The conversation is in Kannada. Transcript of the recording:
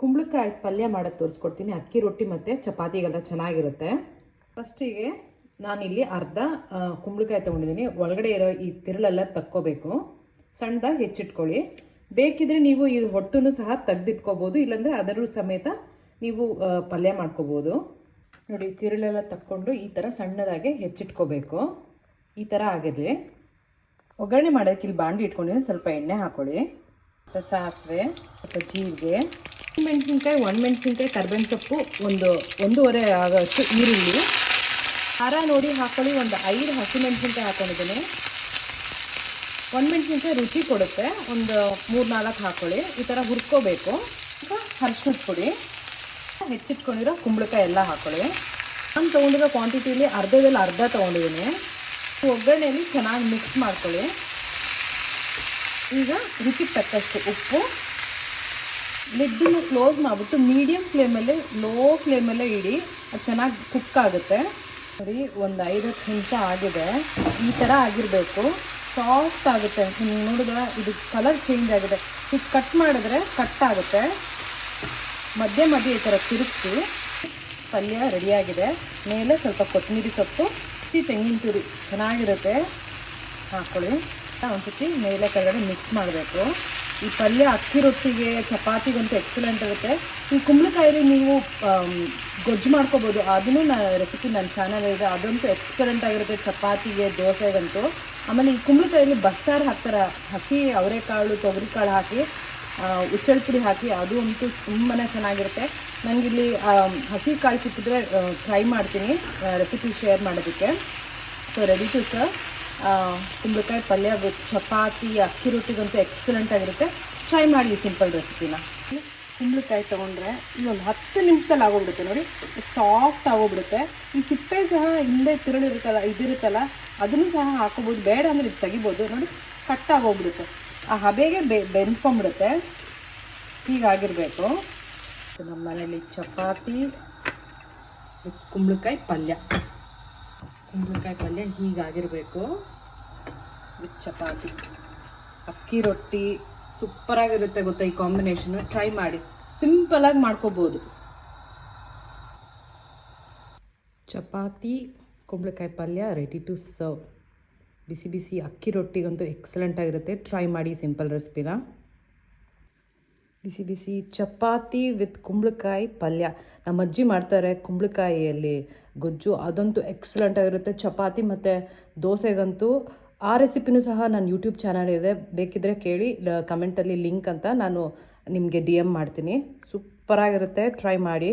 ಕುಂಬಳಕಾಯಿ ಪಲ್ಯ ಮಾಡೋದು ತೋರಿಸ್ಕೊಡ್ತೀನಿ. ಅಕ್ಕಿ, ರೊಟ್ಟಿ ಮತ್ತು ಚಪಾತಿಗೆಲ್ಲ ಚೆನ್ನಾಗಿರುತ್ತೆ. ಫಸ್ಟಿಗೆ ನಾನಿಲ್ಲಿ ಅರ್ಧ ಕುಂಬಳಕಾಯಿ ತೊಗೊಂಡಿದ್ದೀನಿ ಒಳಗಡೆ ಇರೋ ಈ ತಿರುಳೆಲ್ಲ ತಕ್ಕೋಬೇಕು. ಸಣ್ಣದಾಗಿ ಹೆಚ್ಚಿಟ್ಕೊಳ್ಳಿ. ಬೇಕಿದ್ರೆ ನೀವು ಈ ಹೊಟ್ಟನ್ನು ಸಹ ತೆಗೆದಿಟ್ಕೋಬೋದು. ಇಲ್ಲಾಂದರೆ ಅದರ ಸಮೇತ ನೀವು ಪಲ್ಯ ಮಾಡ್ಕೋಬೋದು. ನೋಡಿ, ತಿರುಳೆಲ್ಲ ತಕ್ಕೊಂಡು ಈ ಥರ ಸಣ್ಣದಾಗೆ ಹೆಚ್ಚಿಟ್ಕೋಬೇಕು. ಈ ಥರ ಆಗಿರಲಿ. ಒಗ್ಗರಣೆ ಮಾಡೋಕ್ಕೆ ಇಲ್ಲಿ ಬಾಂಡಿ ಇಟ್ಕೊಂಡಿದ್ದೀನಿ. ಸ್ವಲ್ಪ ಎಣ್ಣೆ ಹಾಕ್ಕೊಳ್ಳಿ ಸಾಸಿವೆ, ಸ್ವಲ್ಪ ಜೀರಿಗೆ. ಮೆಣಸಿನ್ಕಾಯಿ ಒಣಮೆಣಸಿನ್ಕಾಯಿ ಕರ್ಬೇವಿನ ಸೊಪ್ಪು ಒಂದು ಒಂದೂವರೆ ಆಗೋಷ್ಟು ಈರುಳ್ಳಿ. ಖಾರ ನೋಡಿ ಹಾಕೊಳ್ಳಿ, ಒಂದು ಐದು ಹಸಿಮೆಣಸಿನ್ಕಾಯಿ ಹಾಕೊಂಡಿದ್ದೀನಿ. ಒಣಮೆಣಸಿನ್ಕಾಯಿ ರುಚಿ ಕೊಡುತ್ತೆ. ಒಂದು ಮೂರು ನಾಲ್ಕು ಹಾಕೊಳ್ಳಿ. ಈ ಥರ ಹುರ್ಕೋಬೇಕು. ಈಗ ಅರ್ಶಿನದ ಪುಡಿ. ಹೆಚ್ಚಿಟ್ಕೊಂಡಿರೋ ಕುಂಬಳಕಾಯಿ ಎಲ್ಲ ಹಾಕೊಳ್ಳಿ. ನಾನು ತೊಗೊಂಡಿರೋ ಕ್ವಾಂಟಿಟಿಲಿ ಅರ್ಧದಲ್ಲಿ ಅರ್ಧ ತೊಗೊಂಡಿದ್ದೀನಿ. ಒಗ್ಗರಣೆಯಲ್ಲಿ ಚೆನ್ನಾಗಿ ಮಿಕ್ಸ್ ಮಾಡ್ಕೊಳ್ಳಿ. ಈಗ ರುಚಿಗೆ ತಕ್ಕಷ್ಟು ಉಪ್ಪು. ಲಿಡ್ಡನ್ನು ಕ್ಲೋಸ್ ಮಾಡಿಬಿಟ್ಟು ಮೀಡಿಯಮ್ ಫ್ಲೇಮಲ್ಲಿ ಲೋ ಫ್ಲೇಮಲ್ಲೇ ಇಡಿ, ಅದು ಚೆನ್ನಾಗಿ ಕುಕ್ ಆಗುತ್ತೆ. ಸರಿ, ಒಂದು ಐದು ಹತ್ತು ನಿಮಿಷ ಆಗಿದೆ. ಈ ಥರ ಆಗಿರಬೇಕು. ಸಾಫ್ಟ್ ಆಗುತ್ತೆ. ಹಿಂಗೆ ನೋಡಿದ್ರೆ? ಇದು ಕಲರ್ ಚೇಂಜ್ ಆಗಿದೆ. ಈಗ ಕಟ್ ಮಾಡಿದ್ರೆ ಕಟ್ ಆಗುತ್ತೆ. ಮಧ್ಯೆ ಮಧ್ಯೆ ಈ ಥರ ತಿರುಗಿಸಿ. ಪಲ್ಯ ರೆಡಿಯಾಗಿದೆ ಮೇಲೆ ಸ್ವಲ್ಪ ಕೊತ್ತಂಬರಿ ಸೊಪ್ಪು ಹಸಿ ತೆಂಗಿನ ತುರಿ. ಚೆನ್ನಾಗಿರುತ್ತೆ. ಹಾಕ್ಕೊಳ್ಳಿ ಒಂದ್ಸತಿ ಮೇಲೆ ಕೆಳಗಡೆ ಮಿಕ್ಸ್ ಮಾಡಬೇಕು. ಈ ಪಲ್ಯ ಅಕ್ಕಿ ರೊಟ್ಟಿಗೆ ಚಪಾತಿಗಂತೂ ಎಕ್ಸಲೆಂಟ್ ಇರುತ್ತೆ. ಈ ಕುಂಬಳಕಾಯಲ್ಲಿ ನೀವು ಗೊಜ್ಜು ಮಾಡ್ಕೋಬೋದು. ಅದನ್ನು ನಾ ರೆಸಿಪಿ ನನ್ನ ಚಾನಲ್ ಇದೆ. ಅದಂತೂ ಎಕ್ಸಲೆಂಟ್ ಆಗಿರುತ್ತೆ ಚಪಾತಿಗೆ, ದೋಸೆಗಂತೂ. ಆಮೇಲೆ ಈ ಕುಂಬಳಕಾಯಲ್ಲಿ ಬಸ್ಸಾರು ಹಾಕ್ತಾರೆ, ಹಸಿ ಅವರೆಕಾಳು, ತೊಗರಿಕಾಳು ಹಾಕಿ ಉಚ್ಚಳ ಪುಡಿ ಹಾಕಿ, ಅದು ಅಂತೂ ತುಂಬಾ ಚೆನ್ನಾಗಿರುತ್ತೆ. ನನಗಿಲ್ಲಿ ಹಸಿ ಕಾಳು ಸಿಕ್ಕಿದ್ರೆ ಟ್ರೈ ಮಾಡ್ತೀನಿ ರೆಸಿಪಿ ಶೇರ್ ಮಾಡೋದಕ್ಕೆ. ಸೊ ರೆಡಿ ಟು ಸರ್ ಕುಂಬಳಕಾಯಿ ಪಲ್ಯ ವಿತ್ ಚಪಾತಿ, ಅಕ್ಕಿ ರೊಟ್ಟಿಗಂತೂ ಎಕ್ಸಲೆಂಟ್ ಆಗಿರುತ್ತೆ. ಟ್ರೈ ಮಾಡಿ ಸಿಂಪಲ್ ರೆಸಿಪಿನ ಕುಂಬಳಕಾಯಿ ತೊಗೊಂಡ್ರೆ ಇನ್ನೊಂದು ಹತ್ತು ನಿಮಿಷದಲ್ಲಿ ಆಗೋಗ್ಬಿಡುತ್ತೆ ನೋಡಿ. ಸಾಫ್ಟ್ ಆಗೋಗ್ಬಿಡುತ್ತೆ. ಈ ಸಿಪ್ಪೆ ಸಹ ಹಿಂದೆ ತಿರುಳಿರುತ್ತಲ್ಲ ಇದಿರುತ್ತಲ್ಲ ಅದನ್ನು ಸಹ ಹಾಕೋಬೋದು. ಬೇಡ ಅಂದರೆ ಇದು ತೆಗಿಬೋದು. ನೋಡಿ ಕಟ್ ಆಗೋಗ್ಬಿಡುತ್ತೆ. ಆ ಹಬೆಗೆ ಬೆ, ಬೆನ್ಕೊಂಬಿಡುತ್ತೆ. ಹೀಗಾಗಿರಬೇಕು ನಮ್ಮ ಮನೇಲಿ ಚಪಾತಿ ಕುಂಬಳಕಾಯಿ ಪಲ್ಯ. ಕುಂಬಳಕಾಯಿ ಪಲ್ಯ ಹೀಗಾಗಿರಬೇಕು. ವಿತ್ ಚಪಾತಿ ಅಕ್ಕಿ ರೊಟ್ಟಿ ಸೂಪರಾಗಿರುತ್ತೆ ಗೊತ್ತಾ ಈ ಕಾಂಬಿನೇಷನು ಟ್ರೈ ಮಾಡಿ. ಸಿಂಪಲಾಗಿ ಮಾಡ್ಕೋಬೋದು. ಚಪಾತಿ, ಕುಂಬಳಕಾಯಿ ಪಲ್ಯ ರೆಡಿ ಟು ಸರ್ವ್ ಬಿಸಿ ಬಿಸಿ ಅಕ್ಕಿ ರೊಟ್ಟಿಗಂತೂ ಎಕ್ಸಲೆಂಟ್ ಆಗಿರುತ್ತೆ. ಟ್ರೈ ಮಾಡಿ ಸಿಂಪಲ್ ರೆಸಿಪಿನ ಬಿಸಿ ಬಿಸಿ ಚಪಾತಿ ವಿತ್ ಕುಂಬಳಕಾಯಿ ಪಲ್ಯ. ನಮ್ಮ ಅಜ್ಜಿ ಮಾಡ್ತಾರೆ ಕುಂಬಳಕಾಯಿಯಲ್ಲಿ ಗೊಜ್ಜು, ಅದಂತೂ ಎಕ್ಸಲೆಂಟ್ ಆಗಿರುತ್ತೆ. ಚಪಾತಿ ಮತ್ತು ದೋಸೆಗಂತೂ ಆ ರೆಸಿಪಿನೂ ಸಹ ನನ್ನ ಯೂಟ್ಯೂಬ್ ಚಾನಲ್ ಇದೆ. ಬೇಕಿದ್ರೆ ಕೇಳಿ ಕಮೆಂಟಲ್ಲಿ ಲಿಂಕ್ ಅಂತ ನಾನು ನಿಮಗೆ ಡಿ ಎಂ ಮಾಡ್ತೀನಿ. ಸೂಪರಾಗಿರುತ್ತೆ ಟ್ರೈ ಮಾಡಿ.